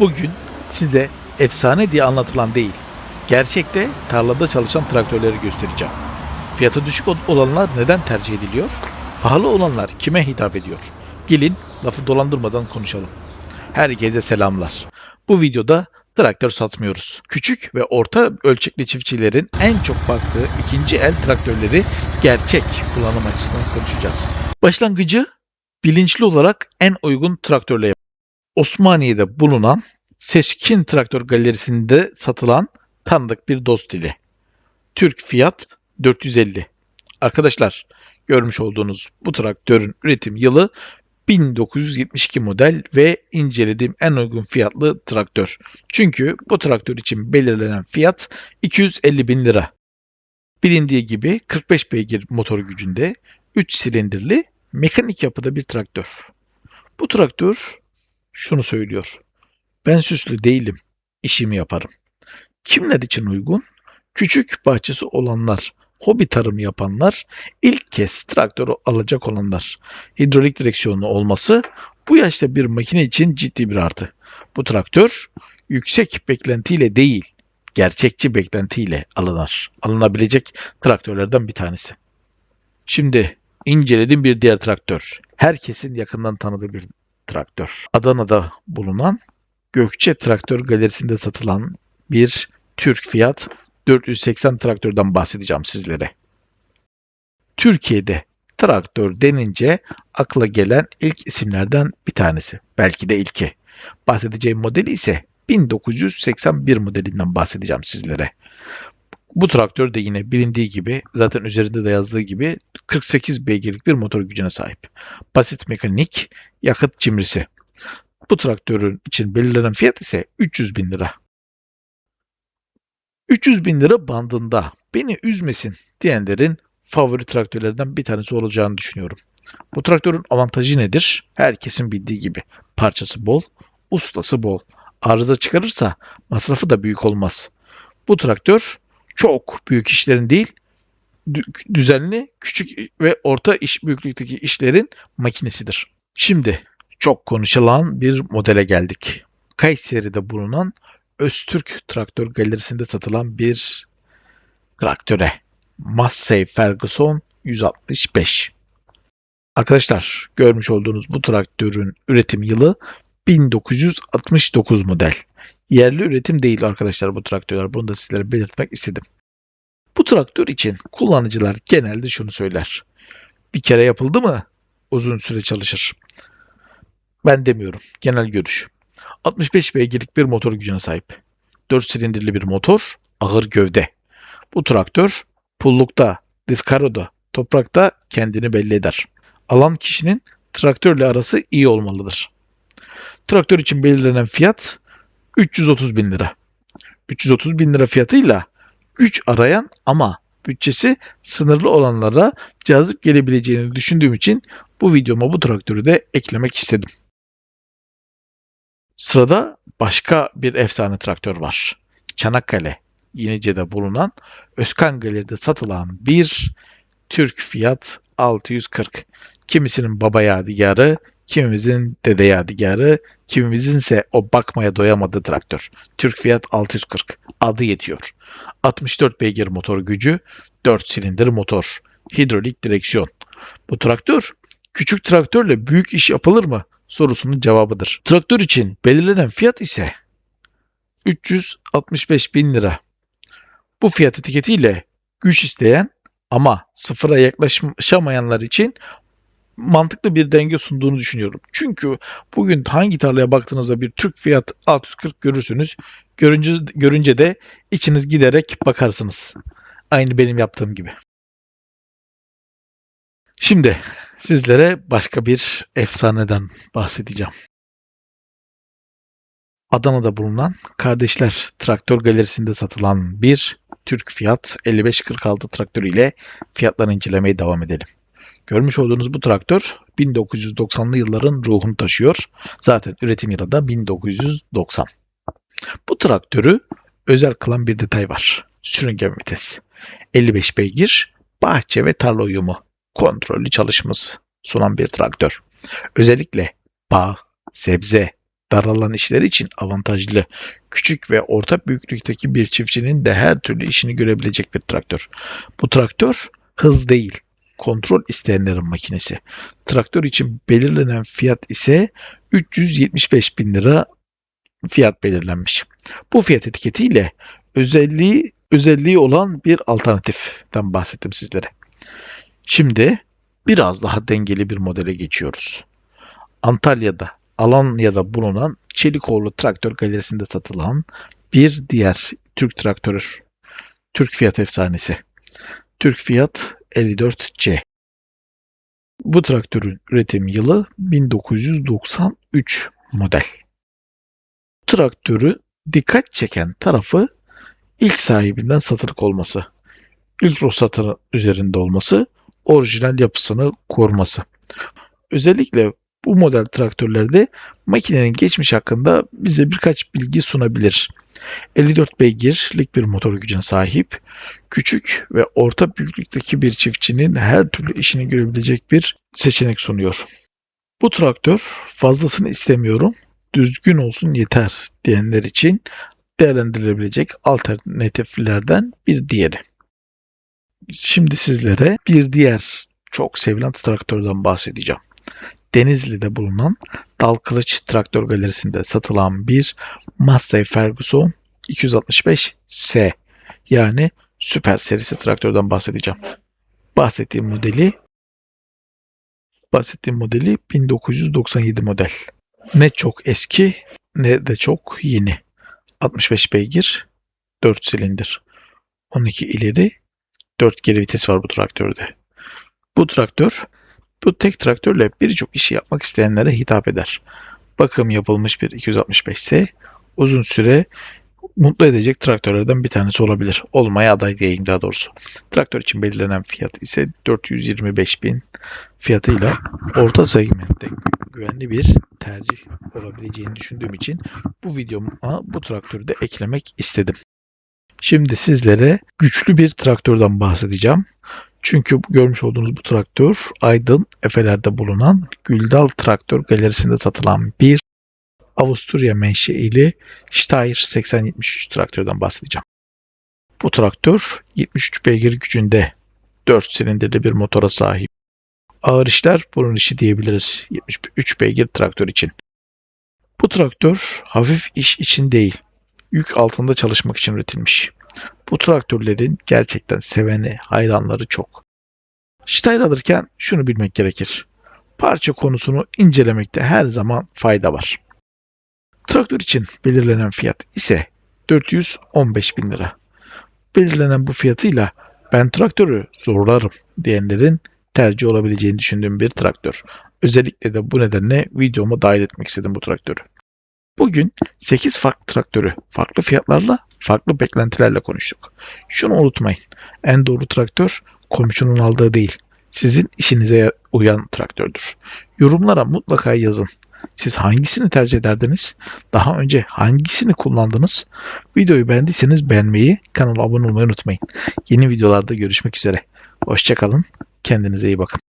Bugün size efsane diye anlatılan değil, gerçekte tarlada çalışan traktörleri göstereceğim. Fiyatı düşük ol- olanlar neden tercih ediliyor? Pahalı olanlar kime hitap ediyor? Gelin lafı dolandırmadan konuşalım. Herkese selamlar. Bu videoda traktör satmıyoruz. Küçük ve orta ölçekli çiftçilerin en çok baktığı ikinci el traktörleri gerçek kullanım açısından konuşacağız. Başlangıcı bilinçli olarak en uygun traktörle yap- Osmaniye'de bulunan Seçkin Traktör Galerisi'nde satılan tanıdık bir dost ile. Türk fiyat 450. Arkadaşlar görmüş olduğunuz bu traktörün üretim yılı 1972 model ve incelediğim en uygun fiyatlı traktör. Çünkü bu traktör için belirlenen fiyat 250 bin lira. Bilindiği gibi 45 beygir motor gücünde 3 silindirli mekanik yapıda bir traktör. Bu traktör şunu söylüyor. Ben süslü değilim, işimi yaparım. Kimler için uygun? Küçük bahçesi olanlar, hobi tarımı yapanlar, ilk kez traktörü alacak olanlar. Hidrolik direksiyonlu olması bu yaşta bir makine için ciddi bir artı. Bu traktör yüksek beklentiyle değil, gerçekçi beklentiyle alınır. Alınabilecek traktörlerden bir tanesi. Şimdi inceledim bir diğer traktör. Herkesin yakından tanıdığı bir traktör. Adana'da bulunan Gökçe Traktör Galerisi'nde satılan bir Türk Fiyat 480 traktörden bahsedeceğim sizlere. Türkiye'de traktör denince akla gelen ilk isimlerden bir tanesi. Belki de ilki. Bahsedeceğim modeli ise 1981 modelinden bahsedeceğim sizlere. Bu traktör de yine bilindiği gibi zaten üzerinde de yazdığı gibi 48 beygirlik bir motor gücüne sahip. Basit mekanik yakıt cimrisi. Bu traktörün için belirlenen fiyat ise 300 bin lira. 300 bin lira bandında beni üzmesin diyenlerin favori traktörlerden bir tanesi olacağını düşünüyorum. Bu traktörün avantajı nedir? Herkesin bildiği gibi parçası bol, ustası bol. Arıza çıkarırsa masrafı da büyük olmaz. Bu traktör çok büyük işlerin değil, dü- düzenli, küçük ve orta iş büyüklükteki işlerin makinesidir. Şimdi çok konuşulan bir modele geldik. Kayseri'de bulunan Öztürk Traktör Galerisi'nde satılan bir traktöre. Massey Ferguson 165. Arkadaşlar görmüş olduğunuz bu traktörün üretim yılı 1969 model. Yerli üretim değil arkadaşlar bu traktörler. Bunu da sizlere belirtmek istedim. Bu traktör için kullanıcılar genelde şunu söyler. Bir kere yapıldı mı uzun süre çalışır. Ben demiyorum. Genel görüş. 65 beygirlik bir motor gücüne sahip. 4 silindirli bir motor, ağır gövde. Bu traktör pullukta, diskaroda, toprakta kendini belli eder. Alan kişinin traktörle arası iyi olmalıdır. Traktör için belirlenen fiyat 330 bin lira. 330 bin lira fiyatıyla güç arayan ama bütçesi sınırlı olanlara cazip gelebileceğini düşündüğüm için bu videoma bu traktörü de eklemek istedim. Sırada başka bir efsane traktör var. Çanakkale, Yenice'de bulunan Özkan Galeri'de satılan bir Türk Fiyat 640. Kimisinin baba yadigarı, kimimizin dede yadigarı, kimimizinse o bakmaya doyamadığı traktör. Türk Fiyat 640. Adı yetiyor. 64 beygir motor gücü, 4 silindir motor, hidrolik direksiyon. Bu traktör küçük traktörle büyük iş yapılır mı sorusunun cevabıdır. Traktör için belirlenen fiyat ise 365 bin lira. Bu fiyat etiketiyle güç isteyen ama sıfıra yaklaşamayanlar için mantıklı bir denge sunduğunu düşünüyorum. Çünkü bugün hangi tarlaya baktığınızda bir Türk fiyat 640 görürsünüz. Görünce, görünce de içiniz giderek bakarsınız. Aynı benim yaptığım gibi. Şimdi sizlere başka bir efsaneden bahsedeceğim. Adana'da bulunan Kardeşler Traktör Galerisi'nde satılan bir Türk Fiyat 5546 traktörü ile fiyatlarını incelemeye devam edelim. Görmüş olduğunuz bu traktör 1990'lı yılların ruhunu taşıyor. Zaten üretim yılı da 1990. Bu traktörü özel kılan bir detay var. Sürüngen vites. 55 beygir, bahçe ve tarla uyumu kontrollü çalışması sunan bir traktör. Özellikle bağ, sebze, Daralan işler için avantajlı. Küçük ve orta büyüklükteki bir çiftçinin de her türlü işini görebilecek bir traktör. Bu traktör hız değil, kontrol isteyenlerin makinesi. Traktör için belirlenen fiyat ise 375 bin lira fiyat belirlenmiş. Bu fiyat etiketiyle özelliği özelliği olan bir alternatiften bahsettim sizlere. Şimdi biraz daha dengeli bir modele geçiyoruz. Antalya'da, Alanya'da bulunan Çelikoğlu Traktör Galerisi'nde satılan bir diğer Türk traktörü. Türk Fiyat efsanesi. Türk Fiyat 54C. Bu traktörün üretim yılı 1993 model. Traktörü dikkat çeken tarafı ilk sahibinden satılık olması. İlk ruhsatının üzerinde olması, orijinal yapısını koruması. Özellikle bu model traktörlerde makinenin geçmiş hakkında bize birkaç bilgi sunabilir. 54 beygirlik bir motor gücüne sahip, küçük ve orta büyüklükteki bir çiftçinin her türlü işini görebilecek bir seçenek sunuyor. Bu traktör fazlasını istemiyorum, düzgün olsun yeter diyenler için değerlendirilebilecek alternatiflerden bir diğeri. Şimdi sizlere bir diğer çok sevilen traktörden bahsedeceğim. Denizli'de bulunan Dal Kılıç Traktör Galerisi'nde satılan bir Massey Ferguson 265S yani süper serisi traktörden bahsedeceğim. Bahsettiğim modeli bahsettiğim modeli 1997 model. Ne çok eski ne de çok yeni. 65 beygir, 4 silindir. 12 ileri, 4 geri vites var bu traktörde. Bu traktör bu tek traktörle birçok işi yapmak isteyenlere hitap eder. Bakım yapılmış bir 265S uzun süre mutlu edecek traktörlerden bir tanesi olabilir. Olmaya aday diyeyim daha doğrusu. Traktör için belirlenen fiyat ise 425 bin fiyatıyla orta segmentte güvenli bir tercih olabileceğini düşündüğüm için bu videoma bu traktörü de eklemek istedim. Şimdi sizlere güçlü bir traktörden bahsedeceğim. Çünkü görmüş olduğunuz bu traktör Aydın Efeler'de bulunan Güldal Traktör Galerisi'nde satılan bir Avusturya menşeili Steyr 8073 traktörden bahsedeceğim. Bu traktör 73 beygir gücünde 4 silindirli bir motora sahip. Ağır işler bunun işi diyebiliriz 73 beygir traktör için. Bu traktör hafif iş için değil, yük altında çalışmak için üretilmiş. Bu traktörlerin gerçekten seveni, hayranları çok. Steyr alırken şunu bilmek gerekir. Parça konusunu incelemekte her zaman fayda var. Traktör için belirlenen fiyat ise 415 bin lira. Belirlenen bu fiyatıyla ben traktörü zorlarım diyenlerin tercih olabileceğini düşündüğüm bir traktör. Özellikle de bu nedenle videoma dahil etmek istedim bu traktörü. Bugün 8 farklı traktörü farklı fiyatlarla, farklı beklentilerle konuştuk. Şunu unutmayın. En doğru traktör komşunun aldığı değil, sizin işinize uyan traktördür. Yorumlara mutlaka yazın. Siz hangisini tercih ederdiniz? Daha önce hangisini kullandınız? Videoyu beğendiyseniz beğenmeyi, kanala abone olmayı unutmayın. Yeni videolarda görüşmek üzere. Hoşçakalın. Kendinize iyi bakın.